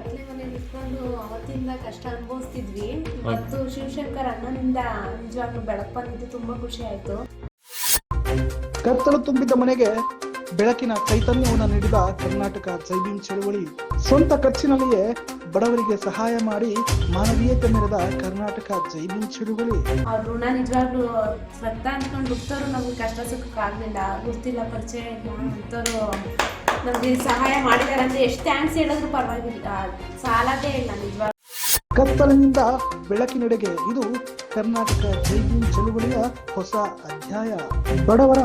ಕತ್ಲೆ ಮನೇಲಿ ಇಟ್ಕೊಂಡು ಅವತ್ತಿಂದ ಕಷ್ಟ ಅನುಭವಿಸ್ತಿದ್ವಿ. ಮತ್ತು ಶಿವಶಂಕರ್ ಅಣ್ಣನಿಂದ ನಿಜವಾಗ್ಲೂ ಬೆಳಕು ಬಂದಿದ್ದು ತುಂಬಾ ಖುಷಿ ಆಯ್ತು. ಕತ್ತಲು ತುಂಬಿದ್ದ ಮನೆಗೆ ಬೆಳಕಿನ ಚೈತನ್ಯವನ್ನು ನೀಡಿದ ಕರ್ನಾಟಕ ಜೈಬೀಮ್ ಚಳವಳಿ ಸ್ವಂತ ಖರ್ಚಿನಲ್ಲಿಯೇ ಬಡವರಿಗೆ ಸಹಾಯ ಮಾಡಿ ಮಾನವೀಯತೆ ಮೆರೆದ ಕರ್ನಾಟಕ ಜೈಬೀಮ್ ಚಳವಳಿ. ಅವ್ರು ಋಣ ನಿಜವಾಗ್ಲೂ ಸತ್ತ ಅಂದ್ಕೊಂಡು ಹುಟ್ಟೋರು ನಮ್ಗೆ ಕಷ್ಟ ಸುಖಕ್ಕಾಗಲಿಲ್ಲ ಗೊತ್ತಿಲ್ಲ, ಪರಿಚಯ ಇಲ್ಲ. ನಮಗೆ ಸಹಾಯ ಮಾಡಿದಾರೆ ಅಂದ್ರೆ ಎಷ್ಟು ಥ್ಯಾಂಕ್ಸ್ ಹೇಳಿದ್ರು ಪರವಾಗಿಲ್ಲ. ಸಾಲದೇ ಇಲ್ಲ ನಿಜವಾಗ್ಲೂ. ಕತ್ತಲಿನಿಂದ ಬೆಳಕಿನೆಡೆಗೆ ಇದು ಕರ್ನಾಟಕ ಜೈಬೀಮ್ ಚಳುವಳಿಯ ಹೊಸ ಅಧ್ಯಾಯ. ಬಡವರ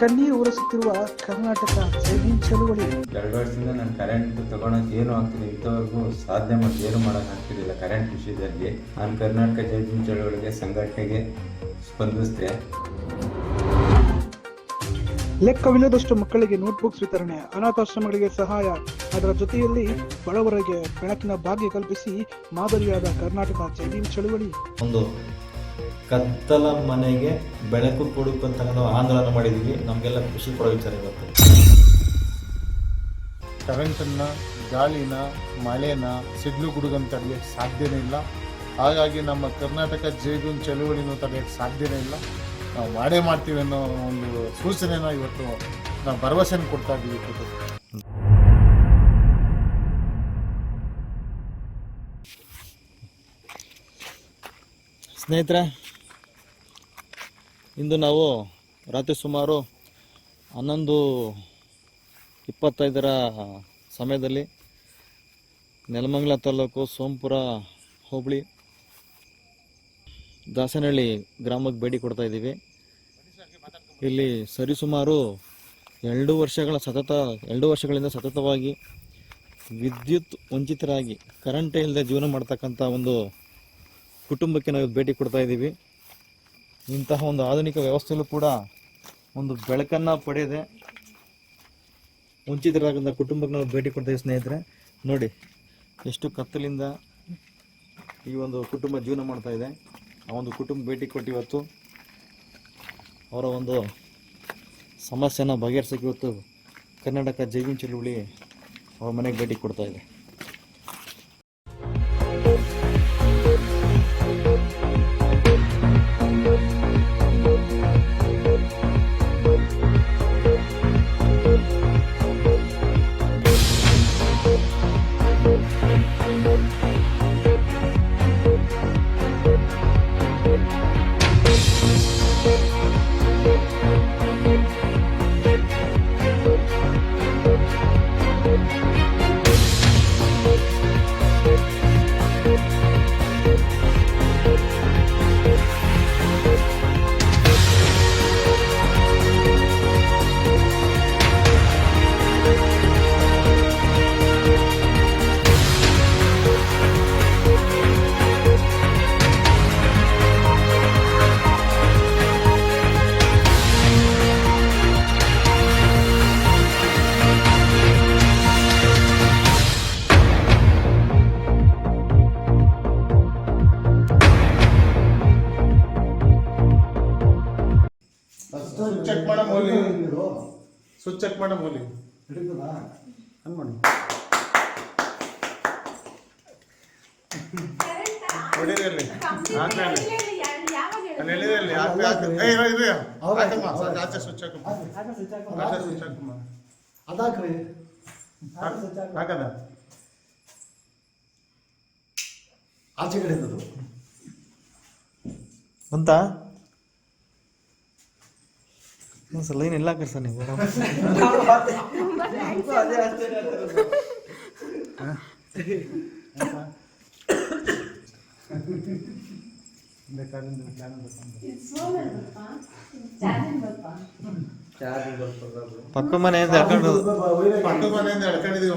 ಕಣ್ಣೀರು ಉರಿಸುತ್ತಿರುವ ಕರ್ನಾಟಕ ಜೈಬೀಮ್ ಚಳುವಳಿ. ಎರಡು ವರ್ಷದಿಂದ ನಾನು ಕರೆಂಟ್ ತಗೊಳಕ್ ಏನು ಆಗ್ತಿಲ್ಲ. ಇಂಥವರೆಗೂ ಸಾಧ್ಯ ಮಾಡಿ ಏನು ಮಾಡೋಕೆ ಆಗ್ತಿರ್ಲಿಲ್ಲ ಕರೆಂಟ್ ವಿಷಯದಲ್ಲಿ. ನಾನು ಕರ್ನಾಟಕ ಜೈವಿನ ಚಳುವಳಿಗೆ ಸಂಘಟನೆಗೆ ಸ್ಪಂದಿಸಿದೆ. ಲೆಕ್ಕವಿಲ್ಲದಷ್ಟು ಮಕ್ಕಳಿಗೆ ನೋಟ್ಬುಕ್ಸ್ ವಿತರಣೆ ಅನಾಥಾಶ್ರಮಗಳಿಗೆ ಸಹಾಯ ಅದರ ಜೊತೆಯಲ್ಲಿ ಬಡವರಿಗೆ ಬೆಳಕಿನ ಭಾಗ್ಯ ಕಲ್ಪಿಸಿ ಮಾದರಿಯಾದ ಕರ್ನಾಟಕ ಜೈಬೀಮ್ ಚಳುವಳಿ. ಒಂದು ಕತ್ತಲ ಮನೆಗೆ ಬೆಳಕು ಕೊಡುಕು ಅಂತ ನಾವು ಆಂದೋಲನ ಮಾಡಿದೀವಿ ನಮಗೆಲ್ಲ ಖುಷಿ ಕೊಡೋ ವಿಚಾರ ಇವತ್ತು. ಕರೆಂಟನ್ನು ಗಾಳಿನ ಮಳೆನ ಸಿಡ್ಲು ಗುಡುಗನ್ನು ತಡೆಯೋಕ್ಕೆ ಸಾಧ್ಯನೇ ಇಲ್ಲ. ಹಾಗಾಗಿ ನಮ್ಮ ಕರ್ನಾಟಕ ಜೈವಿನ್ ಚಳುವಳಿನೂ ತಡೆಯೋಕ್ಕೆ ಸಾಧ್ಯನೇ ಇಲ್ಲ. ನಾವು ಮಾಡೇ ಮಾಡ್ತೀವಿ ಅನ್ನೋ ಒಂದು ಸೂಚನೆನ ಇವತ್ತು ನಾವು ಭರವಸೆಯನ್ನು ಕೊಡ್ತಾ ಇದ್ದೀವಿ ಸ್ನೇಹಿತರೆ, ಇಂದು ನಾವು ರಾತ್ರಿ ಸುಮಾರು ಹನ್ನೊಂದು ಇಪ್ಪತ್ತೈದರ ಸಮಯದಲ್ಲಿ ನೆಲಮಂಗಲ ತಾಲೂಕು ಸೋಮಪುರ ಹೋಬಳಿ ದಾಸನಹಳ್ಳಿ ಗ್ರಾಮಕ್ಕೆ ಭೇಟಿ ಕೊಡ್ತಾ ಇದ್ದೀವಿ. ಇಲ್ಲಿ ಸರಿಸುಮಾರು ಎರಡು ವರ್ಷಗಳ ಸತತ, ಎರಡು ವರ್ಷಗಳಿಂದ ಸತತವಾಗಿ ವಿದ್ಯುತ್ ವಂಚಿತರಾಗಿ ಕರೆಂಟ್ ಇಲ್ಲದೆ ಜೀವನ ಮಾಡ್ತಕ್ಕಂಥ ಒಂದು ಕುಟುಂಬಕ್ಕೆ ನಾವು ಭೇಟಿ ಕೊಡ್ತಾ ಇದ್ದೀವಿ. ಇಂತಹ ಒಂದು ಆಧುನಿಕ ವ್ಯವಸ್ಥೆಯಲ್ಲೂ ಕೂಡ ಒಂದು ಬೆಳಕನ್ನು ಪಡೆಯದೆ ವಂಚಿತರಾಗಂಥ ಕುಟುಂಬಕ್ಕೆ ನಾವು ಭೇಟಿ ಕೊಡ್ತಾ ಇದ್ದೀವಿ ಸ್ನೇಹಿತರೆ. ನೋಡಿ, ಎಷ್ಟು ಕತ್ತಲಿಂದ ಈ ಒಂದು ಕುಟುಂಬ ಜೀವನ ಮಾಡ್ತಾ ಇದೆ. ಆ ಒಂದು ಕುಟುಂಬ ಭೇಟಿ ಕೊಟ್ಟು ಇವತ್ತು ಅವರ ಒಂದು ಸಮಸ್ಯೆನ ಬಗೆಹರಿಸೋಕೆ ಇವತ್ತು ಕರ್ನಾಟಕ ಜೈವಿನ ಚಳುವಳಿ ಅವ್ರ ಮನೆಗೆ ಭೇಟಿ ಕೊಡ್ತಾ ಅದಾಕ್ರಿ. ಹಾಕದ? ಆಚೆ ಕಡೆ ಅಂತ? ಸರ್ ಲೈನ್ ಎಲ್ಲ ಹಾಕ್ರಿ ಸರ್ ನೀವು. ಪಕ್ಕ ಮನೆಯಿಂದ ಹಾಕೊಂಡು ಪಕ್ಕ ಮನೆಯಿಂದ ಎಳ್ಕೊಂಡಿದೀವಿ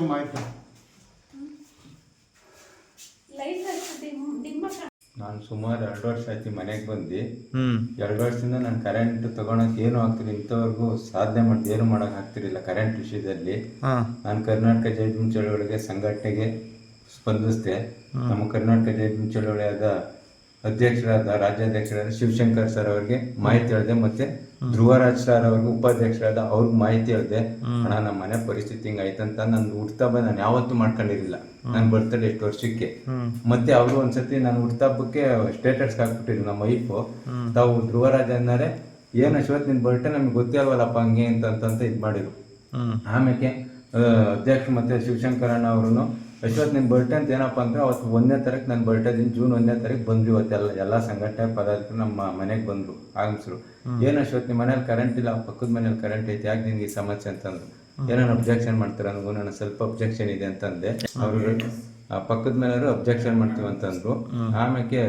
ನಾನು ಸುಮಾರು ಎರಡು ವರ್ಷ ಆಯ್ತು ಮನೆಗೆ ಬಂದು. ಹ್ಮ್. ಎರಡು ವರ್ಷದಿಂದ ನಾನು ಕರೆಂಟ್ ತಗೊಳಕ್ ಏನು ಆಗ್ತಿಲ್ಲ. ಇಂಥವ್ರಿಗೂ ಸಾಧನೆ ಮಾಡಿ ಏನು ಮಾಡಕ್ ಆಗ್ತಿರ್ಲಿಲ್ಲ ಕರೆಂಟ್ ವಿಷಯದಲ್ಲಿ. ಹಾ. ನಾನು ಕರ್ನಾಟಕ ಜೈವಿನ ಚಳವಳಿಗೆ ಸಂಘಟನೆಗೆ ಸ್ಪಂದಿಸಿದೆ. ನಮ್ಮ ಕರ್ನಾಟಕ ಜೈವಿನ ಚಳವಳಿಯಾದ ಅಧ್ಯಕ್ಷರಾದ ರಾಜ್ಯಾಧ್ಯಕ್ಷರಾದ ಶಿವಶಂಕರ್ ಸರ್ ಅವರಿಗೆ ಮಾಹಿತಿ ಹೇಳಿದೆ ಮತ್ತೆ ಧ್ರುವರಾಜ್ ಸರ್ ಅವ್ರಿಗೆ ಉಪಾಧ್ಯಕ್ಷರಾದ ಅವ್ರಿಗೆ ಮಾಹಿತಿ ಹೇಳಿದೆ ಅಣ್ಣ ನಮ್ಮ ಮನೆ ಪರಿಸ್ಥಿತಿ ಹಿಂಗಾಯ್ತಂತ ನಾನು ಹುಡ್ತಾ ಬಂದು. ನಾನು ಯಾವತ್ತೂ ಮಾಡ್ಕೊಂಡಿರಲಿಲ್ಲ. ನಾನು ಬರ್ತಡೆ ಎಷ್ಟು ವರ್ಷಕ್ಕೆ? ಮತ್ತೆ ಅವರು ಒಂದ್ಸತಿ ನಾನು ಹುಡ್ತಾ ಹಬ್ಬಕ್ಕೆ ಸ್ಟೇಟಸ್ ಹಾಕ್ಬಿಟ್ಟಿದ್ರು ನಮ್ಮ ವೈಫು ತಾವು ಧ್ರುವರಾಜ್ ಅನ್ನಾರೆ ಏನು ಅಶ್ವತ್ ನಿನ್ ಬರ್ಟೆ ನಮ್ಗೆ ಗೊತ್ತೇ ಆಗಲ್ಲಪ್ಪ ಹಂಗೆ ಅಂತ ಅಂತ ಇದು ಮಾಡಿದ್ರು. ಆಮೇಲೆ ಅಧ್ಯಕ್ಷ ಮತ್ತೆ ಶಿವಶಂಕರಣ್ಣ ಅವರು ಅಶ್ವತ್ ನಿನ್ ಬರ್ಡೇ ಅಂತ ಏನಪ್ಪ ಅಂದ್ರೆ ಅವತ್ತು ಒಂದನೇ ತಾರೀಕು ನನ್ನ ಬರ್ಡೇ ದಿನ ಜೂನ್ ಒಂದನೇ ತಾರೀಕು ಬಂದ್ರು ಇವತ್ತೆಲ್ಲ ಎಲ್ಲ ಸಂಘಟನೆ ಪದಾಧಿಕಾರಿ ನಮ್ಮ ಮನೆಗೆ ಬಂದ್ರು ಆಗಮಿಸ್ರು. ಏನು ಅಶ್ವತ್ ನಿಮ್ಮ ಮನೇಲಿ ಕರೆಂಟ್ ಇಲ್ಲ? ಪಕ್ಕದ ಮನೇಲಿ ಕರೆಂಟ್ ಐತೆ ಯಾಕೆ ನಿನ್ಗೆ ಈ ಸಮಸ್ಯೆ ಅಂತಂದ್ರು ಏನೇನು ಅಬ್ಜೆಕ್ಷನ್ ಮಾಡ್ತಾರೆ ನನಗೂ ನನ್ನ ಸ್ವಲ್ಪ ಅಬ್ಜೆಕ್ಷನ್ ಇದೆ ಅಂತಂದೆ. ಅವರು ಪಕ್ಕದ ಮನೆಯವರು ಅಬ್ಜೆಕ್ಷನ್ ಮಾಡ್ತೀವಿ ಅಂತಂದ್ರು. ಆಮೇಲೆ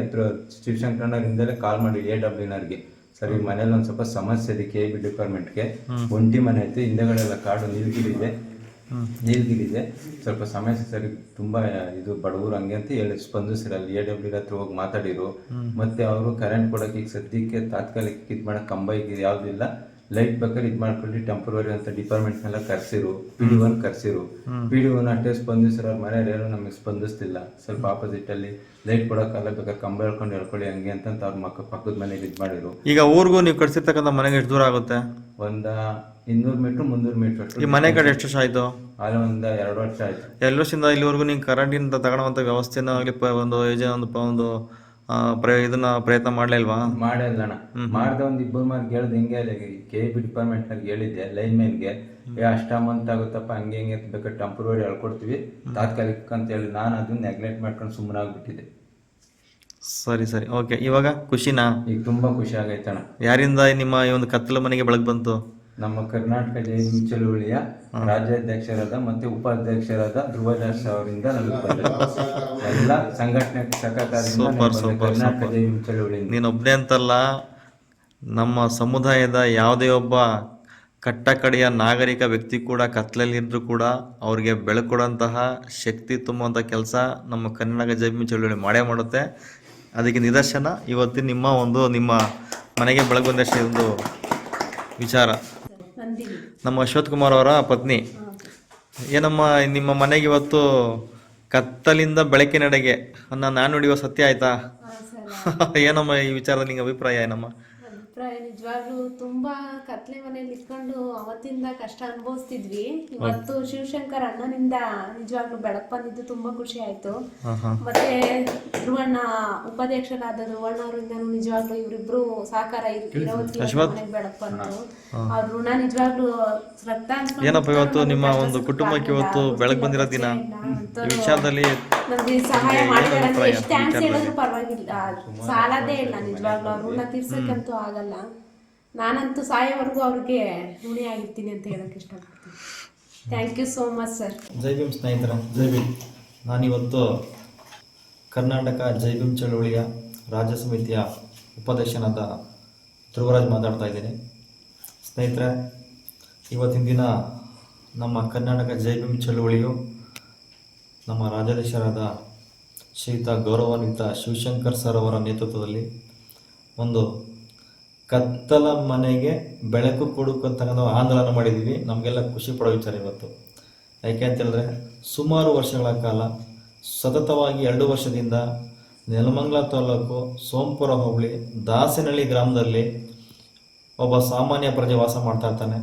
ಶಿವಶಂಕರಣ್ಣವರಿಂದಲೇ ಕಾಲ್ ಮಾಡಿ ಎ ಡಬ್ಲ್ಯೂನರ್ಗೆ ಸರ್ ಈ ಮನೇಲಿ ಒಂದ್ ಸ್ವಲ್ಪ ಸಮಸ್ಯೆ ಇದೆ ಕೆ ಬಿ ಡಿಪಾರ್ಟ್ಮೆಂಟ್ಗೆ ಒಂಟಿ ಮನೆ ಐತೆ ಹಿಂದೆಗಡೆ ಎಲ್ಲ ಕಾಡು ನೀಲ್ಗಿಲಿದೆ ನೀಲ್ಗಿಲಿದೆ ಸ್ವಲ್ಪ ಸಮಸ್ಯೆ ಸರಿ ತುಂಬಾ ಇದು ಬಡವರು ಹಂಗೆ ಅಂತ ಹೇಳಿ ಸ್ಪಂದಿಸಿರಲ್ಲ ಎ ಡಬ್ಲ್ಯೂ ಹತ್ರ ಹೋಗಿ ಮಾತಾಡಿರು ಮತ್ತೆ ಅವರು ಕರೆಂಟ್ ಕೊಡಕ್ಕೆ ಈಗ ಸದ್ಯಕ್ಕೆ ತಾತ್ಕಾಲಿಕ ಇದು ಮಾಡಕ್ ಕಂಬ ಈಗ ಯಾವ್ದಿಲ್ಲ ಲೈಟ್ ಬೇಕಾದ್ರೆ ಇದು ಮಾಡ್ಕೊಂಡು ಟೆಂಪ್ರವರಿ ಅಂತ ಡಿಪಾರ್ಟ್ಮೆಂಟ್ ನೆಲ್ಲ ಕರ್ಸಿರು ಪಿ ಡಿ ಒನ್ ಕರ್ಸಿರು. ಪಿ ಡಿ ಒನ್ ಅಷ್ಟೇ ಸ್ಪಂದಿಸಿರೋ ಅವ್ರ ಮನೆಯವ್ರು ಯಾರು ನಮಗೆ ಸ್ಪಂದಿಸ್ತಿಲ್ಲ. ಸ್ವಲ್ಪ ಆಪೋಸಿಟ್ ಅಲ್ಲಿ ಲೈಟ್ ಕೊಡೋಕ್ಕಲ್ಲ ಬೇಕಾದ್ರೆ ಕಂಬ ಹೇಳ್ಕೊಂಡು ಹೇಳ್ಕೊಳ್ಳಿ ಹಂಗೆ ಅಂತ ಅವ್ರ ಮಕ್ಕ ಪಕ್ಕದ ಮನೆಗೆ ಇದು ಮಾಡಿದ್ರು ಈಗ ಊರಿಗೂ ನೀವು ಕಟ್ಸಿರ್ತಕ್ಕಂಥ ಮನೆಗೆ ಎಷ್ಟು ದೂರ ಆಗುತ್ತೆ? ಒಂದ ಇನ್ನೂರು ಮೀಟ್ರ್ ಮುನ್ನೂರು ಮೀಟ್ರ್ ಈ ಮನೆ ಕಡೆ ಎಷ್ಟು ವರ್ಷ ಆಯ್ತು? ಅಲ್ಲಿ ಒಂದ ಎರಡು ವರ್ಷ ಆಯ್ತು. ಎರಡು ವರ್ಷದಿಂದ ಇಲ್ಲಿವರೆಗೂ ನೀವು ಕರೆಂಟಿಂದ ತಗೊಳ್ಳೋವಂಥ ವ್ಯವಸ್ಥೆನ ಆಗಲಿ ಒಂದು ಯೋಜನೆ ಒಂದು ಒಂದು ಪ್ರಯ ಇದನ್ನ ಪ್ರಯತ್ನ ಮಾಡಲೇ ಇಲ್ವಾ? ಮಾಡಲ್ಲ ಅಣ್ಣ. ಮಾಡ್ದೆ ಒಂದ್ ಇಬ್ಬರು ಮಾರ್ಕ್ ಹೇಳ್ದು ಹಿಂಗೆ ಕೆ ಬಿ ಡಿಪಾರ್ಟ್ಮೆಂಟ್ ನಾಗ ಹೇಳಿದ್ದೆ ಲೈನ್ ಮ್ಯಾನ್ಗೆ ಏ ಅಷ್ಟ ಅಮೌಂಟ್ ಆಗುತ್ತಪ್ಪ ಹಂಗೆ ಹಿಂಗೆ ಬೇಕಾದ್ರೆ ಟೆಂಪ್ರವರಿ ಹೇಳ್ಕೊಡ್ತೀವಿ. ತಾತ್ಕಾಲಿಕ ಅಂತ ಹೇಳಿ ನಾನು ಅದನ್ನ ನೆಗ್ಲೆಕ್ಟ್ ಮಾಡ್ಕೊಂಡು ಸುಮ್ಮನೆ ಆಗ್ಬಿಟ್ಟಿದ್ದೆ. ಸರಿ ಸರಿ. ಓಕೆ ಇವಾಗ ಖುಷಿನಾ? ಈಗ ತುಂಬಾ ಖುಷಿ ಆಗೈತಣ್ಣ ಯಾರಿಂದ ನಿಮ್ಮ ಈ ಒಂದು ಕತ್ತಲ ಮನೆಗೆ ಬೆಳಕು ಬಂತು? ನಮ್ಮ ಕರ್ನಾಟಕ ಜೈನ್ ಹಿಂದ್ ಚಳುವಳಿಯ ರಾಜ್ಯಾಧ್ಯಕ್ಷರಾದ ಮತ್ತೆ ಉಪಾಧ್ಯಕ್ಷರಾದ ಧ್ರುವದಾಸ್ ಅವರಿಂದ ಎಲ್ಲ ಸಂಘಟನೆ ಕರ್ನಾಟಕ ಸೂಪರ್. ಚಳುವಳಿ ನೀನೊಬ್ಬನೇ ಅಂತಲ್ಲ ನಮ್ಮ ಸಮುದಾಯದ ಯಾವುದೇ ಒಬ್ಬ ಕಟ್ಟಕಡೆಯ ನಾಗರಿಕ ವ್ಯಕ್ತಿ ಕೂಡ ಕತ್ಲಲ್ಲಿದ್ದರೂ ಕೂಡ ಅವ್ರಿಗೆ ಬೆಳಕೊಡೋಂತಹ ಶಕ್ತಿ ತುಂಬುವಂಥ ಕೆಲಸ ನಮ್ಮ ಕನ್ನಡ ಜಮೀನು ಚಳುವಳಿ ಮಾಡೇ ಮಾಡುತ್ತೆ. ಅದಕ್ಕೆ ನಿದರ್ಶನ ಇವತ್ತು ನಿಮ್ಮ ಒಂದು ನಿಮ್ಮ ಮನೆಗೆ ಬೆಳಕು ಬಂದಷ್ಟೇ ಒಂದು ವಿಚಾರ. ನಮ್ಮ ಅಶ್ವಥ್ ಕುಮಾರ್ ಅವರ ಪತ್ನಿ. ಏನಮ್ಮ ನಿಮ್ಮ ಮನೆಗೆ ಇವತ್ತು ಕತ್ತಲಿಂದ ಬೆಳಕಿನಡೆಗೆ ಅನ್ನ ನಾನು ನುಡಿಯುವ ಸತ್ಯ ಆಯ್ತಾ? ಏನಮ್ಮ ಈ ವಿಚಾರದ ನಿಂಗೆ ಅಭಿಪ್ರಾಯ ಏನಮ್ಮ? ಅಭಿಪ್ರಾಯ ನಿಜವಾಗ್ಲೂ ತುಂಬಾ ಕತ್ಲೆ ಮನೇಲಿ ಇಟ್ಕೊಂಡು ಅವತ್ತಿಂದ ಕಷ್ಟ ಅನುಭವಿಸ್ತಿದ್ವಿ. ಇವತ್ತು ಶಿವಶಂಕರ್ ಅಣ್ಣನಿಂದ ನಿಜವಾಗ್ಲೂ ಬೆಳಕ್ ಬಂದಿದ್ದು ತುಂಬಾ ಖುಷಿ ಆಯ್ತು. ಮತ್ತೆ ಧ್ರುವಣ್ಣ ಉಪಾಧ್ಯಕ್ಷರಾದ ಧ್ರುವಣ್ಣ ಅವರಿಂದ ನಿಜವಾಗ್ಲೂ ಇವರಿಬ್ರು ಸಹಕಾರ ಬೆಳಕ್ ಬಂತು ಅವ್ರ ಋಣ ನಿಜವಾಗ್ಲೂ ರಕ್ತ ಏನಪ್ಪ ಇವತ್ತು ನಿಮ್ಮ ಒಂದು ಕುಟುಂಬಕ್ಕೆ ಇವತ್ತು ಬೆಳಕ್ ಬಂದಿರೋ ದಿನ? ವಿಚಾರದಲ್ಲಿ ನಮ್ಗೆ ಸಹಾಯ ಮಾಡಿದಾರೆ ಅಂದ್ರೆ ಎಷ್ಟು ಥ್ಯಾಂಕ್ಸ್ ಹೇಳಿದ್ರು ಪರವಾಗಿಲ್ಲ. ಸಾಲದೇ ಇಲ್ಲ ನಿಜವಾಗ್ಲೂ. ಅವ್ರ ಋಣ ತೀರ್ಸಕ್ಕಂತೂ ಆಗಲ್ಲ. ನಾನಂತೂ ಸಾಯೋವರೆಗೂ ಅವ್ರಿಗೆ ಋಣಿ ಆಗಿರ್ತೀನಿ ಅಂತ ಹೇಳಕ್ ಇಷ್ಟಪಡ್ತೀನಿ. Thank you so much sir Jai Bhim ಸ್ನೇಹಿತರ ಜೈ ಭೀಮ್. ನಾನಿವತ್ತು ಕರ್ನಾಟಕ ಜೈ ಭೀಮ್ ಚಳವಳಿಯ ರಾಜ್ಯ ಸಮಿತಿಯ ಉಪಾಧ್ಯಕ್ಷನಾದ ಧ್ರುವರಾಜ್ ಮಾತಾಡ್ತಾ ಇದ್ದೀನಿ. ಸ್ನೇಹಿತರೆ ಇವತ್ತಿನ ದಿನ ನಮ್ಮ ಕರ್ನಾಟಕ ಜೈ ಭೀಮ್ ಚಳವಳಿಯು ನಮ್ಮ ರಾಜಾಧೀಶರಾದ ಶ್ರೀಯುತ ಗೌರವಾನ್ವಿತ ಶಿವಶಂಕರ್ ಸರ್ ಅವರ ನೇತೃತ್ವದಲ್ಲಿ ಒಂದು ಕತ್ತಲ ಮನೆಗೆ ಬೆಳಕು ಕೊಡುಕಂತಕ್ಕಂಥ ಆಂದೋಲನ ಮಾಡಿದ್ದೀವಿ. ನಮಗೆಲ್ಲ ಖುಷಿ ಪಡೋ ವಿಚಾರ ಇವತ್ತು. ಯಾಕೆ ಅಂತೇಳಿದ್ರೆ ಸುಮಾರು ವರ್ಷಗಳ ಕಾಲ ಸತತವಾಗಿ ಎರಡು ವರ್ಷದಿಂದ ನೆಲಮಂಗಲ ತಾಲೂಕು ಸೋಂಪುರ ಹೋಬಳಿ ದಾಸನಹಳ್ಳಿ ಗ್ರಾಮದಲ್ಲಿ ಒಬ್ಬ ಸಾಮಾನ್ಯ ಪ್ರಜೆ ವಾಸ ಮಾಡ್ತಾ ಇರ್ತಾನೆ.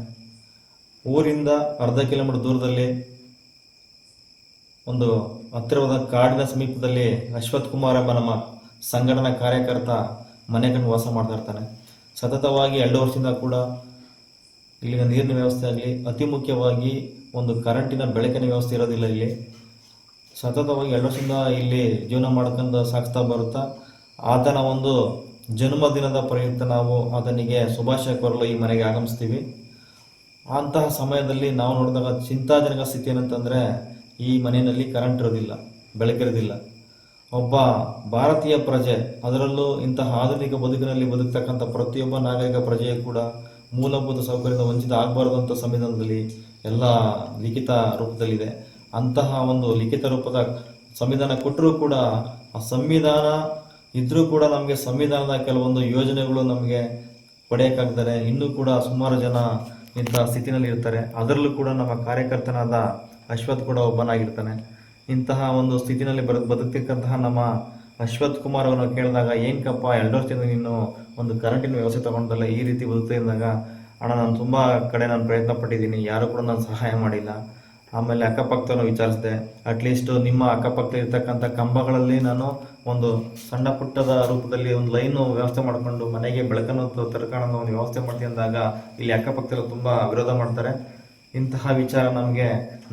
ಊರಿಂದ ಅರ್ಧ ಕಿಲೋಮೀಟರ್ ದೂರದಲ್ಲಿ ಒಂದು ಹತ್ತಿರವಾದ ಕಾಡಿನ ಸಮೀಪದಲ್ಲಿ ಅಶ್ವಥ್ ಕುಮಾರ್ ಎಂಬ ನಮ್ಮ ಸಂಘಟನಾ ಕಾರ್ಯಕರ್ತ ಮನೆ ಕಂಡು ವಾಸ ಮಾಡ್ತಾ ಇರ್ತಾನೆ. ಸತತವಾಗಿ ಎರಡು ವರ್ಷದಿಂದ ಕೂಡ ಇಲ್ಲಿನ ನೀರಿನ ವ್ಯವಸ್ಥೆ ಆಗಲಿ, ಅತಿ ಮುಖ್ಯವಾಗಿ ಒಂದು ಕರೆಂಟಿನ ಬೆಳಕಿನ ವ್ಯವಸ್ಥೆ ಇರೋದಿಲ್ಲ ಇಲ್ಲಿ. ಸತತವಾಗಿ ಎರಡು ವರ್ಷದಿಂದ ಇಲ್ಲಿ ಜೀವನ ಮಾಡ್ಕೊಂಡು ಸಾಕ್ತಾ ಬರುತ್ತಾ, ಆತನ ಒಂದು ಜನ್ಮದಿನದ ಪ್ರಯುಕ್ತ ನಾವು ಆತನಿಗೆ ಶುಭಾಶಯ ಕೋರಲು ಈ ಮನೆಗೆ ಆಗಮಿಸ್ತೀವಿ. ಅಂತಹ ಸಮಯದಲ್ಲಿ ನಾವು ನೋಡಿದಾಗ ಚಿಂತಾಜನಕ ಸ್ಥಿತಿ ಏನಂತಂದರೆ ಈ ಮನೆಯಲ್ಲಿ ಕರೆಂಟ್ ಇರೋದಿಲ್ಲ ಬೆಳಕಿರೋದಿಲ್ಲ ಒಬ್ಬ ಭಾರತೀಯ ಪ್ರಜೆ, ಅದರಲ್ಲೂ ಇಂತಹ ಆಧುನಿಕ ಬದುಕಿನಲ್ಲಿ ಬದುಕ್ತಕ್ಕಂಥ ಪ್ರತಿಯೊಬ್ಬ ನಾಗರಿಕ ಪ್ರಜೆಯೂ ಕೂಡ ಮೂಲಭೂತ ಸೌಕರ್ಯದಿಂದ ವಂಚಿತ ಆಗಬಾರ್ದು ಅಂತ ಸಂವಿಧಾನದಲ್ಲಿ ಎಲ್ಲ ಲಿಖಿತ ರೂಪದಲ್ಲಿದೆ. ಅಂತಹ ಒಂದು ಲಿಖಿತ ರೂಪದ ಸಂವಿಧಾನ ಕೊಟ್ಟರೂ ಕೂಡ ಆ ಸಂವಿಧಾನ ಇದ್ದರೂ ಕೂಡ ನಮಗೆ ಸಂವಿಧಾನದ ಕೆಲವೊಂದು ಯೋಜನೆಗಳು ನಮಗೆ ಪಡೆಯೋಕ್ಕಾಗ್ತಾರೆ. ಇನ್ನೂ ಕೂಡ ಸುಮಾರು ಜನ ಇಂಥ ಸ್ಥಿತಿನಲ್ಲಿ ಇರ್ತಾರೆ ಅದರಲ್ಲೂ ಕೂಡ ನಮ್ಮ ಕಾರ್ಯಕರ್ತನಾದ ಅಶ್ವಥ್ ಕೂಡ ಒಬ್ಬನಾಗಿರ್ತಾನೆ. ಇಂತಹ ಒಂದು ಸ್ಥಿತಿನಲ್ಲಿ ಬರ ಬದುಕ್ತಿಕ್ಕಂತಹ ನಮ್ಮ ಅಶ್ವಥ್ ಕುಮಾರ್ ಅವರನ್ನು ಕೇಳಿದಾಗ ಏನಕ್ಕಪ್ಪ ಎರಡು ವರ್ಷದಿಂದ ನೀನು ಒಂದು ಕರೆಂಟಿನ ವ್ಯವಸ್ಥೆ ತಗೊಂಡಲ್ಲ ಈ ರೀತಿ ಬದುಕ್ತಾ ಇದ್ದಾಗ, ಅಣ್ಣ, ನಾನು ತುಂಬ ಕಡೆ ನಾನು ಪ್ರಯತ್ನ ಪಟ್ಟಿದ್ದೀನಿ, ಯಾರು ಕೂಡ ನಾನು ಸಹಾಯ ಮಾಡಿಲ್ಲ. ಆಮೇಲೆ ಅಕ್ಕಪಕ್ಕದನ್ನು ವಿಚಾರಿಸಿದೆ ಅಟ್ಲೀಸ್ಟ್ ನಿಮ್ಮ ಅಕ್ಕಪಕ್ಕ ಇರ್ತಕ್ಕಂಥ ಕಂಬಗಳಲ್ಲಿ ನಾನು ಒಂದು ಸಣ್ಣ ಪುಟ್ಟದ ರೂಪದಲ್ಲಿ ಒಂದು ಲೈನು ವ್ಯವಸ್ಥೆ ಮಾಡಿಕೊಂಡು ಮನೆಗೆ ಬೆಳಕನ್ನು ತರ್ಕೊಳ್ಳೋ ಒಂದು ವ್ಯವಸ್ಥೆ ಮಾಡ್ತೀನಿ ಅಂದಾಗ, ಇಲ್ಲಿ ಅಕ್ಕಪಕ್ಕದಲ್ಲಿ ತುಂಬ ವಿರೋಧ ಮಾಡ್ತಾರೆ. ಇಂತಹ ವಿಚಾರ ನಮಗೆ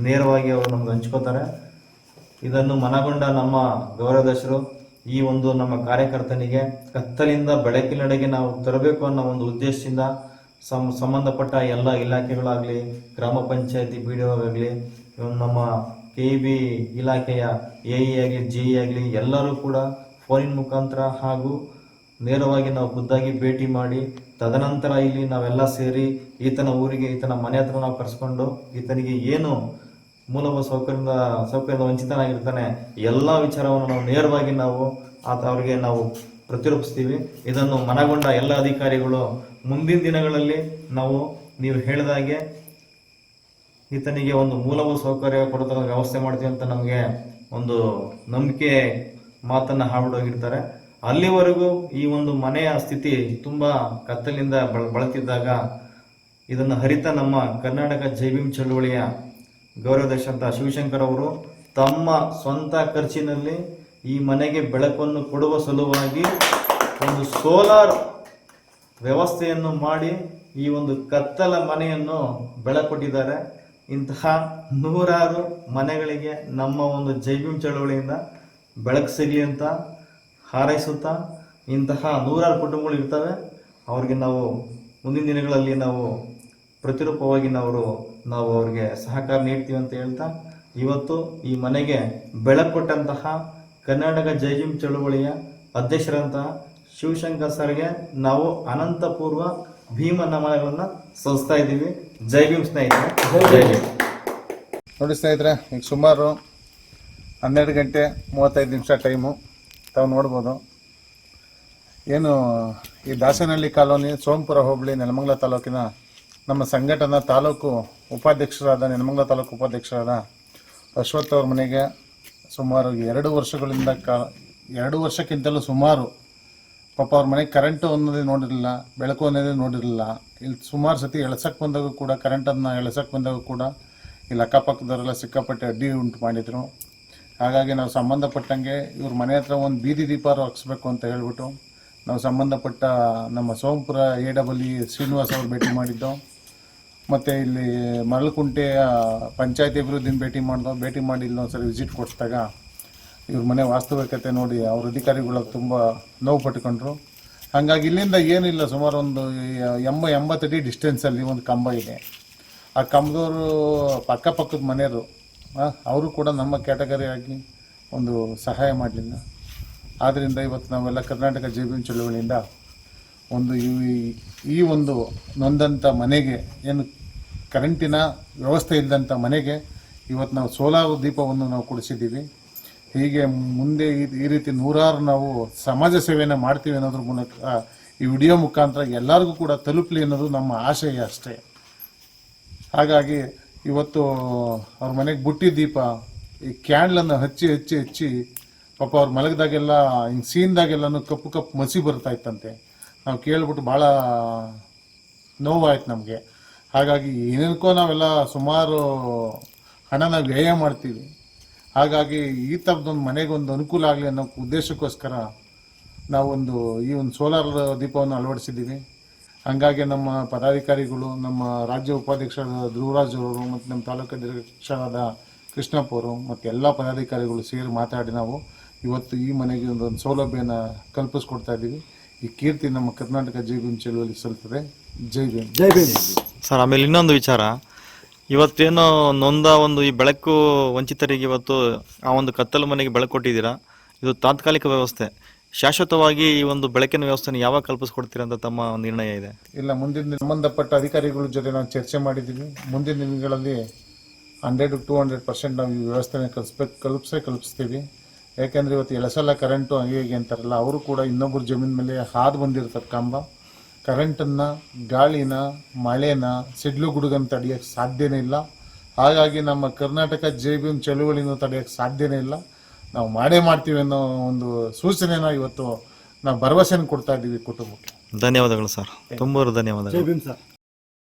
ನೇರವಾಗಿ ಅವರು ನಮ್ಗೆ ಹಂಚ್ಕೋತಾರೆ. ಇದನ್ನು ಮನಗೊಂಡ ನಮ್ಮ ಗೌರವದರ್ಶರು ಈ ಒಂದು ನಮ್ಮ ಕಾರ್ಯಕರ್ತನಿಗೆ ಕತ್ತಲಿಂದ ಬೆಳಕಿನಡೆಗೆ ನಾವು ತರಬೇಕು ಅನ್ನೋ ಒಂದು ಉದ್ದೇಶದಿಂದ ಸಂ, ಸಂಬಂಧಪಟ್ಟ ಎಲ್ಲ ಇಲಾಖೆಗಳಾಗಲಿ, ಗ್ರಾಮ ಪಂಚಾಯತಿ ಬಿ ಡಿ ಆಗಲಿ ನಮ್ಮ ಕೆ ಬಿ ಇಲಾಖೆಯ ಎ ಇ ಆಗಲಿ, ಜಿ ಇ ಆಗಲಿ ಎಲ್ಲರೂ ಕೂಡ ಫೋನಿನ ಮುಖಾಂತರ ಹಾಗೂ ನೇರವಾಗಿ ನಾವು ಖುದ್ದಾಗಿ ಭೇಟಿ ಮಾಡಿ ತದನಂತರ ಇಲ್ಲಿ ನಾವೆಲ್ಲ ಸೇರಿ ಈತನ ಊರಿಗೆ, ಈತನ ಮನೆ ಹತ್ರ ನಾವು ಕರೆಸ್ಕೊಂಡು ಈತನಿಗೆ ಏನು ಮೂಲಭೂತ ಸೌಕರ್ಯದ ಸೌಕರ್ಯದ ವಂಚಿತನಾಗಿರ್ತಾನೆ, ಎಲ್ಲ ವಿಚಾರವನ್ನು ನಾವು ನೇರವಾಗಿ ನಾವು ಆತ ಅವರಿಗೆ ನಾವು ಪ್ರತಿರೂಪಿಸ್ತೀವಿ. ಇದನ್ನು ಮನಗೊಂಡ ಎಲ್ಲ ಅಧಿಕಾರಿಗಳು ಮುಂದಿನ ದಿನಗಳಲ್ಲಿ ನಾವು, ನೀವು ಹೇಳಿದಾಗೆ ಈತನಿಗೆ ಒಂದು ಮೂಲಭೂತ ಸೌಕರ್ಯ ಕೊಡತಕ್ಕ ವ್ಯವಸ್ಥೆ ಮಾಡ್ತೀವಿ ಅಂತ ನಮಗೆ ಒಂದು ನಂಬಿಕೆ ಮಾತನ್ನು ಹಾಬಿಡೋಗಿರ್ತಾರೆ. ಅಲ್ಲಿವರೆಗೂ ಈ ಒಂದು ಮನೆಯ ಸ್ಥಿತಿ ತುಂಬ ಕತ್ತಲಿಂದ ಬಳ ಬಳತಿದ್ದಾಗ ಇದನ್ನು ಹರಿತ ನಮ್ಮ ಕರ್ನಾಟಕ ಜೈವಿಂ ಚಳುವಳಿಯ ಗೌರವಾಧ್ಯಕ್ಷಂತ ಶಿವಶಂಕರ್ ಅವರು ತಮ್ಮ ಸ್ವಂತ ಖರ್ಚಿನಲ್ಲಿ ಈ ಮನೆಗೆ ಬೆಳಕನ್ನು ಕೊಡುವ ಸಲುವಾಗಿ ಒಂದು ಸೋಲಾರ್ ವ್ಯವಸ್ಥೆಯನ್ನು ಮಾಡಿ ಈ ಒಂದು ಕತ್ತಲ ಮನೆಯನ್ನು ಬೆಳಕೊಟ್ಟಿದ್ದಾರೆ. ಇಂತಹ ನೂರಾರು ಮನೆಗಳಿಗೆ ನಮ್ಮ ಒಂದು ಜೈವಿಂ ಚಳುವಳಿಯಿಂದ ಬೆಳಕು ಸಿಗಲಿ ಅಂತ ಹಾರೈಸುತ್ತಾ ಇಂತಹ ನೂರಾರು ಕುಟುಂಬಗಳು ಇರ್ತವೆ. ಅವ್ರಿಗೆ ನಾವು ಮುಂದಿನ ದಿನಗಳಲ್ಲಿ ನಾವು ಪ್ರತಿರೂಪವಾಗಿ ನಾವು ನಾವು ಅವ್ರಿಗೆ ಸಹಕಾರ ನೀಡ್ತೀವಿ ಅಂತ ಹೇಳ್ತಾ ಇವತ್ತು ಈ ಮನೆಗೆ ಬೆಳಕೊಟ್ಟಂತಹ ಕರ್ನಾಟಕ ಜೈಜಿಮ್ ಚಳುವಳಿಯ ಅಧ್ಯಕ್ಷರಂತಹ ಶಿವಶಂಕರ್ ಸರ್ಗೆ ನಾವು ಅನಂತಪೂರ್ವ ಭೀಮ ನಮನಗಳನ್ನ ಸಲ್ಲಿಸ್ತಾ ಇದ್ದೀವಿ. ಜೈ ಭೀಮ್ ಸ್ನೇಹಿತರೆ. ಜೈ ಭೀಮ್. ನೋಡಿ ಸ್ನೇಹಿತರೆ ಈಗ ಸುಮಾರು ಹನ್ನೆರಡು ಗಂಟೆ ಮೂವತ್ತೈದು ನಿಮಿಷ ಟೈಮು. ತಾವು ನೋಡ್ಬೋದು. ಏನು ಈ ದಾಸನಹಳ್ಳಿ ಕಾಲೋನಿ, ಸೋಮಪುರ ಹೋಬಳಿ, ನೆಲಮಂಗಲ ತಾಲೂಕಿನ ನಮ್ಮ ಸಂಘಟನಾ ತಾಲೂಕು ಉಪಾಧ್ಯಕ್ಷರಾದ, ನೆಲಮಂಗಲ ತಾಲೂಕು ಉಪಾಧ್ಯಕ್ಷರಾದ ಅಶ್ವಥ್ ಅವ್ರ ಮನೆಗೆ ಸುಮಾರು ಎರಡು ವರ್ಷಗಳಿಂದ ಕಾ, ಎರಡು ವರ್ಷಕ್ಕಿಂತಲೂ ಸುಮಾರು ಪಾಪ ಅವ್ರ ಮನೆಗೆ ಕರೆಂಟು ಅನ್ನೋದೇ ನೋಡಿರಲಿಲ್ಲ, ಬೆಳಕು ಅನ್ನೋದೇ ನೋಡಿರಲಿಲ್ಲ. ಇಲ್ಲಿ ಸುಮಾರು ಸತಿ ಎಳ್ಸಕ್ಕೆ ಬಂದಾಗ ಕೂಡ ಕರೆಂಟನ್ನು ಎಳ್ಸಕ್ಕೆ ಬಂದಾಗ ಕೂಡ ಇಲ್ಲಿ ಅಕ್ಕಪಕ್ಕದವರೆಲ್ಲ ಸಿಕ್ಕಾಪಟ್ಟೆ ಅಡ್ಡಿ ಉಂಟು ಮಾಡಿದರು. ಹಾಗಾಗಿ ನಾವು ಸಂಬಂಧಪಟ್ಟಂಗೆ ಇವ್ರ ಮನೆ ಹತ್ರ ಒಂದು ಬೀದಿ ದೀಪ ಹಾಕ್ಸ್ಬೇಕು ಅಂತ ಹೇಳ್ಬಿಟ್ಟು ನಾವು ಸಂಬಂಧಪಟ್ಟ ನಮ್ಮ Somapura A double E Srinivas ಅವ್ರು ಭೇಟಿ ಮಾಡಿದ್ದೋ, ಮತ್ತು ಇಲ್ಲಿ ಮರಳುಕುಂಟೆಯ ಪಂಚಾಯತಿ ಅಭಿವೃದ್ಧಿನ ಭೇಟಿ ಮಾಡಿದೋ, ಭೇಟಿ ಮಾಡಿ ಇಲ್ಲೊಂದ್ಸರಿ ವಿಸಿಟ್ ಕೊಡಿಸಿದಾಗ ಇವ್ರ ಮನೆ ವಾಸ್ತವಿಕತೆ ನೋಡಿ ಅವ್ರ ಅಧಿಕಾರಿಗಳು ತುಂಬ ನೋವು ಪಟ್ಕೊಂಡ್ರು. ಹಾಗಾಗಿ ಇಲ್ಲಿಂದ ಏನಿಲ್ಲ, ಸುಮಾರು ಒಂದು ಎಂಬ ಎಂಬತ್ತಡಿ ಡಿಸ್ಟೆನ್ಸಲ್ಲಿ ಒಂದು ಕಂಬ ಇದೆ. ಆ ಕಂಬದವರು ಪಕ್ಕಪಕ್ಕದ ಮನೆಯವರು. ಅವರು ಕೂಡ ನಮ್ಮ ಕ್ಯಾಟಗರಿ ಆಗಿ ಒಂದು ಸಹಾಯ ಮಾಡಲಿಲ್ಲ. ಆದ್ದರಿಂದ ಇವತ್ತು ನಾವೆಲ್ಲ ಕರ್ನಾಟಕ ಜೈವಿನ ಚಳುವಳಿಯಿಂದ ಒಂದು ಈ ಒಂದು ನೊಂದಂಥ ಮನೆಗೆ ಏನು ಕರೆಂಟಿನ ವ್ಯವಸ್ಥೆ ಇಲ್ಲದಂಥ ಮನೆಗೆ ಇವತ್ತು ನಾವು ಸೋಲಾರ್ ದೀಪವನ್ನು ನಾವು ಕೊಡಿಸಿದ್ದೀವಿ. ಹೀಗೆ ಮುಂದೆ ಈ ರೀತಿ ನೂರಾರು ನಾವು ಸಮಾಜ ಸೇವೆಯನ್ನು ಮಾಡ್ತೀವಿ ಅನ್ನೋದ್ರ ಮೂಲಕ ಈ ವಿಡಿಯೋ ಮುಖಾಂತರ ಎಲ್ಲರಿಗೂ ಕೂಡ ತಲುಪಲಿ ಅನ್ನೋದು ನಮ್ಮ ಆಶಯ ಅಷ್ಟೇ. ಹಾಗಾಗಿ ಇವತ್ತು ಅವ್ರ ಮನೆಗೆ ಬುಟ್ಟಿ ದೀಪ, ಈ ಕ್ಯಾಂಡ್ಲನ್ನು ಹಚ್ಚಿ ಹಚ್ಚಿ ಹಚ್ಚಿ, ಪಾಪ ಅವ್ರು ಮಲಗಿದಾಗೆಲ್ಲ ಹಿಂಗೆ ಸೀನ್ದಾಗೆಲ್ಲನೂ ಕಪ್ಪು ಕಪ್ಪು ಮಸಿ ಬರ್ತಾ ಇತ್ತಂತೆ. ನಾವು ಕೇಳ್ಬಿಟ್ಟು ಭಾಳ ನೋವಾಯ್ತು ನಮಗೆ. ಹಾಗಾಗಿ ಏನೇನಕ್ಕೋ ನಾವೆಲ್ಲ ಸುಮಾರು ಹಣನ ವ್ಯಯ ಮಾಡ್ತೀವಿ. ಹಾಗಾಗಿ ಈ ಥರದೊಂದು ಮನೆಗೊಂದು ಅನುಕೂಲ ಆಗಲಿ ಅನ್ನೋ ಉದ್ದೇಶಕ್ಕೋಸ್ಕರ ನಾವೊಂದು ಈ ಒಂದು ಸೋಲಾರ್ ದೀಪವನ್ನು ಅಳವಡಿಸಿದ್ದೀವಿ. ಹಂಗಾಗಿ ನಮ್ಮ ಪದಾಧಿಕಾರಿಗಳು ನಮ್ಮ ರಾಜ್ಯ ಉಪಾಧ್ಯಕ್ಷರಾದ ಧ್ರುವರಾಜ್ ಅವರು ಮತ್ತು ನಮ್ಮ ತಾಲೂಕು ಅಧ್ಯಕ್ಷರಾದ ಕೃಷ್ಣಪ್ಪ ಅವರು ಮತ್ತು ಎಲ್ಲ ಪದಾಧಿಕಾರಿಗಳು ಸೇರಿ ಮಾತಾಡಿ ನಾವು ಇವತ್ತು ಈ ಮನೆಗೆ ಒಂದೊಂದು ಸೌಲಭ್ಯನ ಕಲ್ಪಿಸ್ಕೊಡ್ತಾ ಇದ್ದೀವಿ. ಈ ಕೀರ್ತಿ ನಮ್ಮ ಕರ್ನಾಟಕ ಜೈ ಭೀಮ್ ಚಳುವಳಿ ಸಲ್ತದೆ ಜೈ ಭೀಮ್. ಜೈ ಭೀಮ್. ಸರ್ ಆಮೇಲೆ ಇನ್ನೊಂದು ವಿಚಾರ. ಇವತ್ತೇನೋ ನೊಂದ ಒಂದು ಈ ಬೆಳಕು ವಂಚಿತರಿಗೆ ಇವತ್ತು ಆ ಒಂದು ಕತ್ತಲು ಮನೆಗೆ ಬೆಳಕು ಕೊಟ್ಟಿದ್ದೀರಾ? ಇದು ತಾತ್ಕಾಲಿಕ ವ್ಯವಸ್ಥೆ. ಶಾಶ್ವತವಾಗಿ ಈ ಒಂದು ಬೆಳಕಿನ ವ್ಯವಸ್ಥೆನ ಯಾವಾಗ ಕಲ್ಪಿಸ್ಕೊಡ್ತೀರಾ ಅಂತ ತಮ್ಮ ನಿರ್ಣಯ ಇದೆ? ಇಲ್ಲ, ಮುಂದಿನ ಸಂಬಂಧಪಟ್ಟ ಅಧಿಕಾರಿಗಳ ಜೊತೆ ನಾವು ಚರ್ಚೆ ಮಾಡಿದ್ದೀವಿ. ಮುಂದಿನ ದಿನಗಳಲ್ಲಿ ಹಂಡ್ರೆಡ್ ಟು ಹಂಡ್ರೆಡ್ ಪರ್ಸೆಂಟ್ ನಾವು ಈ ವ್ಯವಸ್ಥೆನ ಕಲಿಸ್ಬೇಕು ಕಲ್ಪಿಸೇ ಕಲ್ಪಿಸ್ತೀವಿ. ಯಾಕೆಂದರೆ ಇವತ್ತು ಎಳಸಲ್ಲ ಕರೆಂಟು ಹಂಗೆ ಹೀಗೆ ಅಂತಾರಲ್ಲ, ಅವರು ಕೂಡ ಇನ್ನೊಬ್ಬರ ಜಮೀನ್ ಮೇಲೆ ಹಾದು ಬಂದಿರ್ತಾರೆ ಕಂಬ. ಕರೆಂಟನ್ನು ಗಾಳಿನ, ಮಳೆನ, ಸಿಡ್ಲು ಗುಡುಗನ್ನು ತಡೆಯೋಕ್ಕೆ ಸಾಧ್ಯನೇ ಇಲ್ಲ. ಹಾಗಾಗಿ ನಮ್ಮ ಕರ್ನಾಟಕ ಜೈ ಭೀಮ್ ಚಳುವಳಿನೂ ತಡೆಯೋಕ್ಕೆ ಸಾಧ್ಯನೇ ಇಲ್ಲ. ನಾವು ಮಾಡೇ ಮಾಡ್ತೀವಿ ಅನ್ನೋ ಒಂದು ಸೂಚನೆನ ಇವತ್ತು ನಾವು ಭರವಸೆಯನ್ನು ಕೊಡ್ತಾ ಇದ್ದೀವಿ ಕುಟುಂಬಕ್ಕೆ. ಧನ್ಯವಾದಗಳು ಸರ್. ತುಂಬ ಧನ್ಯವಾದಗಳು. ಸರ್.